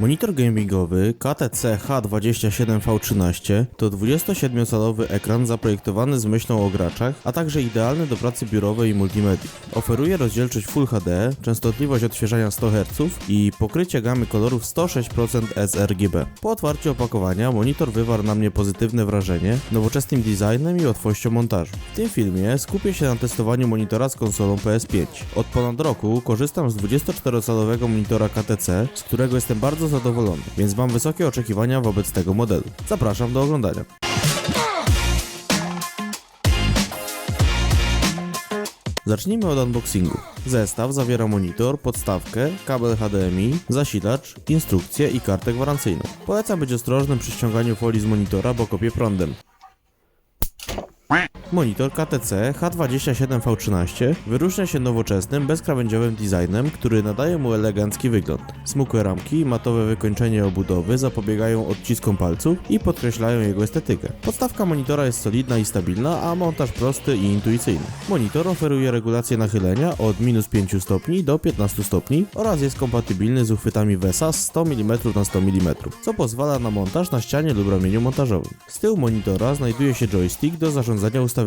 Monitor gamingowy KTC H27V13 to 27-calowy ekran zaprojektowany z myślą o graczach, a także idealny do pracy biurowej i multimedii. Oferuje rozdzielczość Full HD, częstotliwość odświeżania 100 Hz i pokrycie gamy kolorów 106% sRGB. Po otwarciu opakowania monitor wywarł na mnie pozytywne wrażenie nowoczesnym designem i łatwością montażu. W tym filmie skupię się na testowaniu monitora z konsolą PS5. Od ponad roku korzystam z 24-calowego monitora KTC, z którego jestem bardzo zadowolony, więc mam wysokie oczekiwania wobec tego modelu. Zapraszam do oglądania. Zacznijmy od unboxingu. Zestaw zawiera monitor, podstawkę, kabel HDMI, zasilacz, instrukcję i kartę gwarancyjną. Polecam być ostrożnym przy ściąganiu folii z monitora, bo kopie prądem. Monitor KTC H27V13 wyróżnia się nowoczesnym, bezkrawędziowym designem, który nadaje mu elegancki wygląd. Smukłe ramki i matowe wykończenie obudowy zapobiegają odciskom palców i podkreślają jego estetykę. Podstawka monitora jest solidna i stabilna, a montaż prosty i intuicyjny. Monitor oferuje regulację nachylenia od minus 5 stopni do 15 stopni oraz jest kompatybilny z uchwytami VESA z 100 mm na 100 mm, co pozwala na montaż na ścianie lub ramieniu montażowym. Z tyłu monitora znajduje się joystick do zarządzania ustawieniami,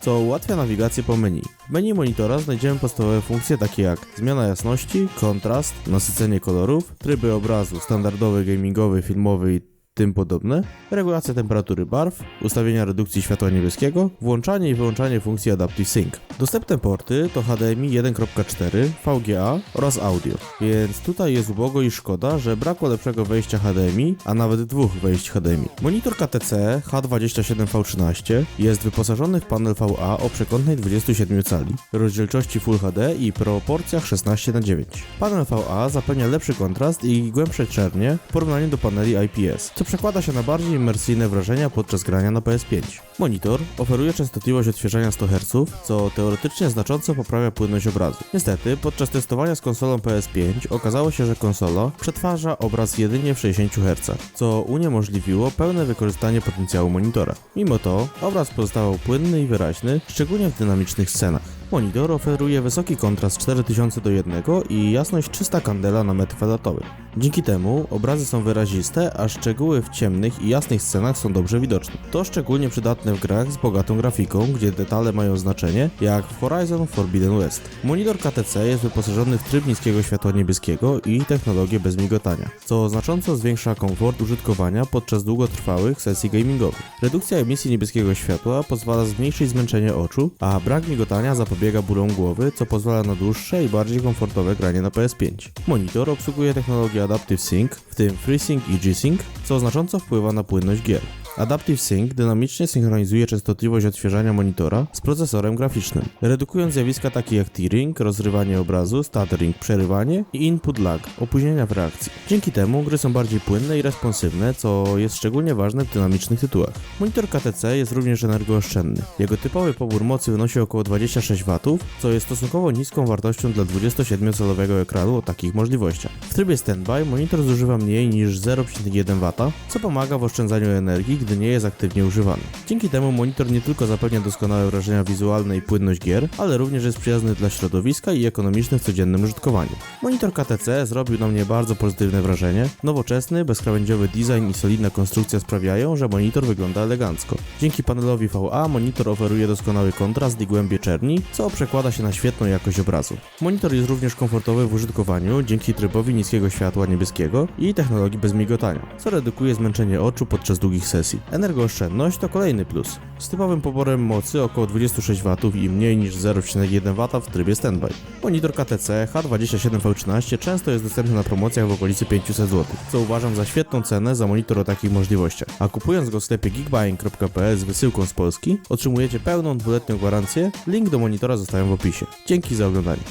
co ułatwia nawigację po menu. W menu monitora znajdziemy podstawowe funkcje takie jak zmiana jasności, kontrast, nasycenie kolorów, tryby obrazu standardowy, gamingowy, filmowy i tym podobne, regulacja temperatury barw, ustawienia redukcji światła niebieskiego, włączanie i wyłączanie funkcji Adaptive Sync. Dostępne porty to HDMI 1.4, VGA oraz audio, więc tutaj jest ubogo i szkoda, że brakło lepszego wejścia HDMI, a nawet dwóch wejść HDMI. Monitor KTC H27V13 jest wyposażony w panel VA o przekątnej 27 cali, rozdzielczości Full HD i proporcjach 16 na 9 Panel VA zapewnia lepszy kontrast i głębsze czernie w porównaniu do paneli IPS, co przekłada się na bardziej imersyjne wrażenia podczas grania na PS5. Monitor oferuje częstotliwość odświeżania 100 Hz, co teoretycznie znacząco poprawia płynność obrazu. Niestety, podczas testowania z konsolą PS5 okazało się, że konsola przetwarza obraz jedynie w 60 Hz, co uniemożliwiło pełne wykorzystanie potencjału monitora. Mimo to, obraz pozostawał płynny i wyraźny, szczególnie w dynamicznych scenach. Monitor oferuje wysoki kontrast 4000 do 1 i jasność 300 kandela na metr kwadratowy. Dzięki temu obrazy są wyraziste, a szczegóły w ciemnych i jasnych scenach są dobrze widoczne. To szczególnie przydatne w grach z bogatą grafiką, gdzie detale mają znaczenie, jak w Horizon Forbidden West. Monitor KTC jest wyposażony w tryb niskiego światła niebieskiego i technologię bez migotania, co znacząco zwiększa komfort użytkowania podczas długotrwałych sesji gamingowych. Redukcja emisji niebieskiego światła pozwala zmniejszyć zmęczenie oczu, a brak migotania zapobiega bólom głowy, co pozwala na dłuższe i bardziej komfortowe granie na PS5. Monitor obsługuje technologię Adaptive Sync, w tym FreeSync i G-Sync, co znacząco wpływa na płynność gier. Adaptive Sync dynamicznie synchronizuje częstotliwość odświeżania monitora z procesorem graficznym, redukując zjawiska takie jak tearing, rozrywanie obrazu, stuttering, przerywanie i input lag, opóźnienia w reakcji. Dzięki temu gry są bardziej płynne i responsywne, co jest szczególnie ważne w dynamicznych tytułach. Monitor KTC jest również energooszczędny. Jego typowy pobór mocy wynosi około 26 W, co jest stosunkowo niską wartością dla 27-calowego ekranu o takich możliwościach. W trybie standby monitor zużywa mniej niż 0,1 W, co pomaga w oszczędzaniu energii, gdy nie jest aktywnie używany. Dzięki temu monitor nie tylko zapewnia doskonałe wrażenia wizualne i płynność gier, ale również jest przyjazny dla środowiska i ekonomiczny w codziennym użytkowaniu. Monitor KTC zrobił na mnie bardzo pozytywne wrażenie. Nowoczesny, bezkrawędziowy design i solidna konstrukcja sprawiają, że monitor wygląda elegancko. Dzięki panelowi VA monitor oferuje doskonały kontrast i głębie czerni, co przekłada się na świetną jakość obrazu. Monitor jest również komfortowy w użytkowaniu dzięki trybowi niskiego światła niebieskiego i technologii bez migotania, co redukuje zmęczenie oczu podczas długich sesji. Energooszczędność to kolejny plus. Z typowym poborem mocy około 26 W i mniej niż 0,1 W w trybie standby. Monitor KTC H27V13 często jest dostępny na promocjach w okolicy 500 zł, co uważam za świetną cenę za monitor o takich możliwościach. A kupując go w sklepie geekbuying.pl z wysyłką z Polski, otrzymujecie pełną dwuletnią gwarancję. Link do monitora zostawiam w opisie. Dzięki za oglądanie.